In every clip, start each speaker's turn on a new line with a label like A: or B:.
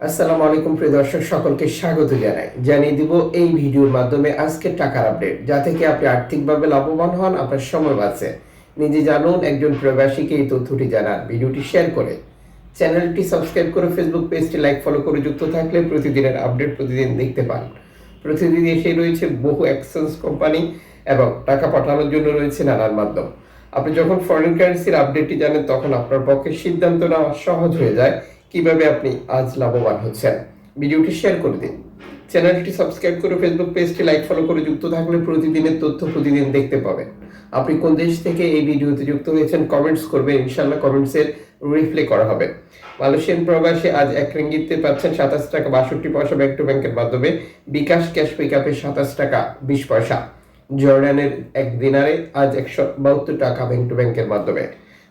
A: আসসালামু আলাইকুম প্রিয় দর্শক, সকলকে স্বাগত জানাই। জানিয়ে দিব এই ভিডিওর মাধ্যমে আজকে টাকার আপডেট, যা থেকে আপনি আর্থিকভাবে লাভবান হন, আপনার সময় বাঁচে। নিজে জানুন, একজন প্রবাসীকে এই তথ্যটি জানান। ভিডিওটি শেয়ার করে চ্যানেলটি সাবস্ক্রাইব করে ফেসবুক পেজটি লাইক, ফলো করে যুক্ত থাকলে প্রতিদিনের আপডেট প্রতিদিন দেখতে পান। প্রতিদিন এসে রয়েছে বহু এক্সচেঞ্জ কোম্পানি এবং টাকা পাঠানোর জন্য রয়েছে নানান মাধ্যম। আপনি যখন ফরেন কারেন্সির আপডেটটি জানেন, তখন আপনার পক্ষে সিদ্ধান্ত নেওয়া সহজ হয়ে যায়। কীভাবে আপনি আজ লাভবান হচ্ছেন? ভিডিওটি শেয়ার করে দিন। চ্যানেলটি সাবস্ক্রাইব করে ফেসবুক পেজটি লাইক ফলো করে যুক্ত থাকলে প্রতিদিনের তথ্য প্রতিদিন দেখতে পাবেন। আপনি কোন দেশ থেকে এই ভিডিওতে যুক্ত হয়েছেন কমেন্টস করবেন ইনশাল্লাহ কমেন্টসের রিপ্লে করা হবে। মালয়েশিয়ান প্রবাসী আজ এক রিঙ্গিতে পাচ্ছেন সাতাশ টাকা বাষট্টি পয়সা ব্যাংক টু ব্যাংকের মাধ্যমে। বিকাশ ক্যাশ পিক আপে সাতাশ টাকা বিশ পয়সা। জর্ডানের এক দিনারে আজ একশো বাহাত্তর টাকা ব্যাংক টু ব্যাংকের মাধ্যমে।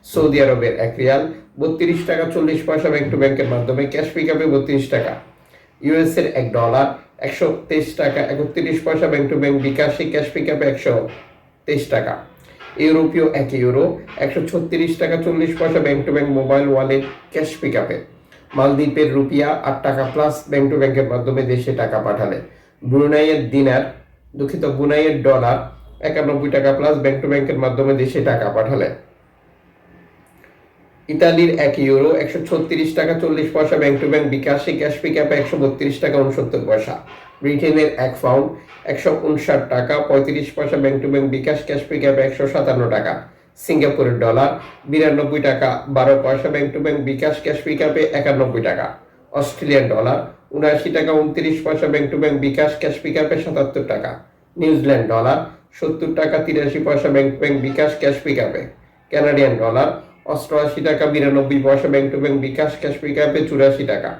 A: সৌদি আরবের এক রিয়াল, বত্রিশ টাকা চল্লিশ পয়সা ব্যাংক টু ব্যাংকের মাধ্যমে ক্যাশ পিক আপে বত্রিশ টাকা। ইউএস এর এক ডলার একশো তেইশ টাকা, একত্রিশ পয়সা ব্যাংক টু ব্যাংক বিকাশে ক্যাশ পিক আপে একশো তেইশ টাকা। ইউরোপীয় এক ইউরো, একশো ছত্রিশ টাকা চল্লিশ পয়সা bank to bank mobile wallet cash pick আপে মালদ্বীপের রুপিয়া আট টাকা প্লাস ব্যাংক টু ব্যাংকের মাধ্যমে দেশে টাকা পাঠালে। ব্রুনাইয়ের দিনার, দুঃখিত বুনাইয়ের ডলার একানব্বই টাকা প্লাস ব্যাংক টু ব্যাংকের মাধ্যমে দেশে টাকা পাঠালে। ইতালির এক ইউরো একশো ছত্রিশ টাকা চল্লিশ পয়সা ব্যাংক টু ব্যাংক বিকাশে ক্যাশ পিক আপে একশো বত্রিশ টাকা উনসত্তর পয়সা। ব্রিটেনের এক পাউন্ড একশো উনষাট টাকা, পঁয়ত্রিশ পয়সা bank to bank bKash cash pick আপে একশো সাতান্ন টাকা। সিঙ্গাপুরের ডলার বিরানব্বই টাকা, বারো পয়সা bank to bank bKash cash pick আপে একানব্বই টাকা। অস্ট্রেলিয়ান ডলার উনআশি টাকা উনত্রিশ পয়সা bank to bank bKash cash pick আপে সাতাত্তর টাকা। নিউজিল্যান্ড ডলার সত্তর টাকা, তিরাশি পয়সা bank bank bKash cash pick আপে কানাডিয়ান ডলার অষ্টআশি টাকা, বিরানব্বই পয়সা, bank to bank bKash, cash pick আপে চুরাশি টাকা।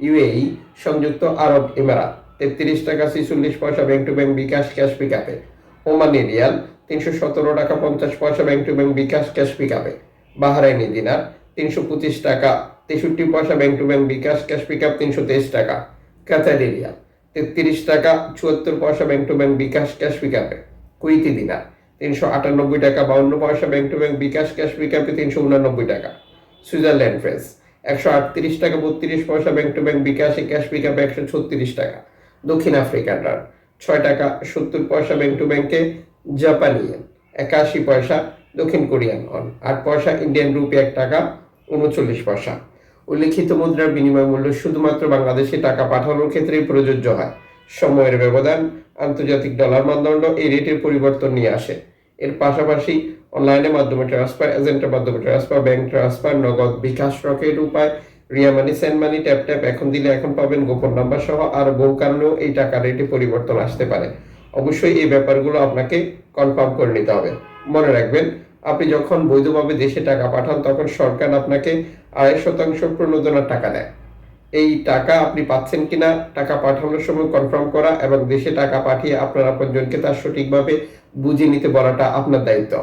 A: ইউএই, সংযুক্ত আরব ইমারাত তেত্রিশ টাকা, ছেচল্লিশ পয়সা, bank to bank bKash, cash pick আপে ওমানি রিয়াল তিনশো সতেরো টাকা, পঞ্চাশ পয়সা, bank to bank bKash, cash pick আপে বাহারাইনি দিনার তিনশো পঁচিশ টাকা, তেষট্টি পয়সা, bank to bank bKash, cash pick up তিনশো তেইশ টাকা। কাতারি রিয়াল তেত্রিশ টাকা, চুয়াত্তর পয়সা, bank to bank bKash, cash pick আপে কুইতি দিনার তিনশো আটানব্বই টাকা, বাউন্ন পয়সা bank to bank bKash cash pick তিনশো উনানব্বই টাকা। সুইজারল্যান্ড ফ্রেন্স একশো আটত্রিশ টাকা, বত্রিশ পয়সা ব্যাংক টু ব্যাংক বিকাশে ক্যাশ পিক একশো ছত্রিশ টাকা। দক্ষিণ আফ্রিকান রান ছয় টাকা, সত্তর পয়সা ব্যাংক টু ব্যাংকে জাপানিয়ান, একাশি পয়সা, দক্ষিণ কোরিয়ান অন আট পয়সা ইন্ডিয়ান রুপি এক টাকা, উনচল্লিশ পয়সা। উল্লিখিত মুদ্রার বিনিময় মূল্য শুধুমাত্র বাংলাদেশে টাকা পাঠানোর ক্ষেত্রেই প্রযোজ্য হয়। সময়ের ব্যবধান, আন্তর্জাতিক ডলার মানদণ্ড এই রেটের পরিবর্তন নিয়ে আসে। এর পাশাপাশি অনলাইনের মাধ্যমে ট্রান্সফার এজেন্টের মাধ্যমে transfer bank transfer Nagad bKash Rocket Upay, Ria money send money tap tap এখন দিলে এখন পাবেন গোপন নাম্বার সহ আর বহু কারণেও এই টাকা রেটে পরিবর্তন আসতে পারে। অবশ্যই এই ব্যাপারগুলো আপনাকে কনফার্ম করে নিতে হবে। মনে রাখবেন, আপনি যখন বৈধভাবে দেশে টাকা পাঠান, তখন সরকার আপনাকে আড়াই শতাংশ প্রণোদনার টাকা দেয়। এই টাকা আপনি পাচ্ছেন কিনা, টাকা পাঠানোর সময় কনফার্ম করা এবং দেশে টাকা পাঠিয়ে আপনার আপনজনকে তার সঠিকভাবে বুঝে নিতে বলাটা আপনার দায়িত্ব।